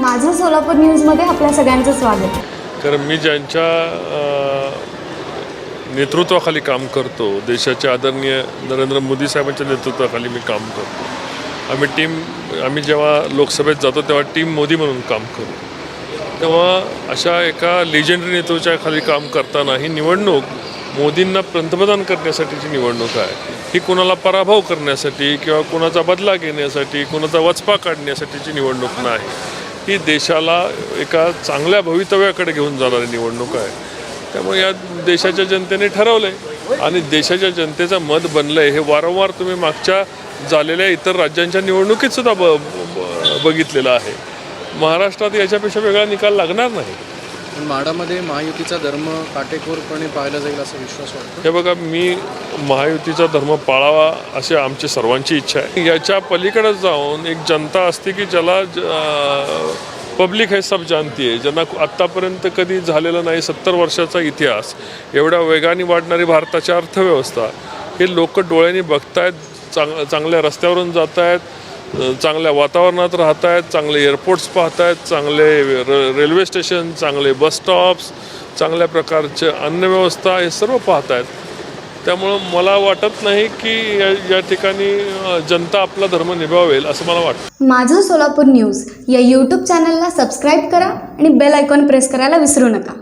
माझं सोलापूर न्यूजमध्ये आपल्या सगळ्यांचं स्वागत. कारण मी ज्यांच्या नेतृत्वाखाली काम करतो देशाचे आदरणीय नरेंद्र मोदी साहेबांच्या नेतृत्वाखाली मी काम करतो. आम्ही टीम आम्ही जेव्हा लोकसभेत जातो तेव्हा टीम मोदी म्हणून काम करतो तेव्हा अशा एका लेजंडरी नेतृत्वाच्या काम करताना ही निवडणूक मोदींना पंतप्रधान करण्यासाठीची निवडणूक आहे. ही कुणाला पराभव करण्यासाठी किंवा कुणाचा बदला घेण्यासाठी कुणाचा वचपा काढण्यासाठीची निवडणूक नाही. ही देशाला एका चांगल्या भवितव्याकडे घेऊन जाणारी निवडणूक आहे. त्यामुळे या देशाच्या जनतेने ठरवलं आहे आणि देशाच्या जनतेचं मत बनलं आहे हे वारंवार तुम्ही मागच्या झालेल्या इतर राज्यांच्या निवडणुकीत सुद्धा ब बघितलेलं आहे. महाराष्ट्रात याच्यापेक्षा वेगळा निकाल लागणार नाही. माडामध्ये महायुतीचा धर्म काटेकोरपणे पाहायला जाईल असा विश्वास वाटतो? हे बघा मी महायुतीचा धर्म पाळावा अशी आमची सर्वांची इच्छा आहे. याच्या पलीकडे जाऊन एक जनता असते की ज्याला पब्लिक हे सब जाणती आहे ज्यांना आत्तापर्यंत कधी झालेला नाही सत्तर वर्षाचा इतिहास एवढ्या वेगाने वाढणारी भारताची अर्थव्यवस्था हे लोक डोळ्यांनी बघतायत चांग चांगल्या रस्त्यावरून जात आहेत चांगल्या वातावरणात राहत आहेत चांगले एअरपोर्ट्स पाहत आहेत चांगले र रेल्वे स्टेशन चांगले बस स्टॉप्स चांगल्या प्रकारचे अन्नव्यवस्था हे सर्व पाहत आहेत त्यामुळं मला वाटत नाही की या ठिकाणी जनता आपला धर्म निभावेल असं मला वाटतं. माझं सोलापूर न्यूज या यूट्यूब चॅनलला सबस्क्राईब करा आणि बेल आयकॉन प्रेस करायला विसरू नका.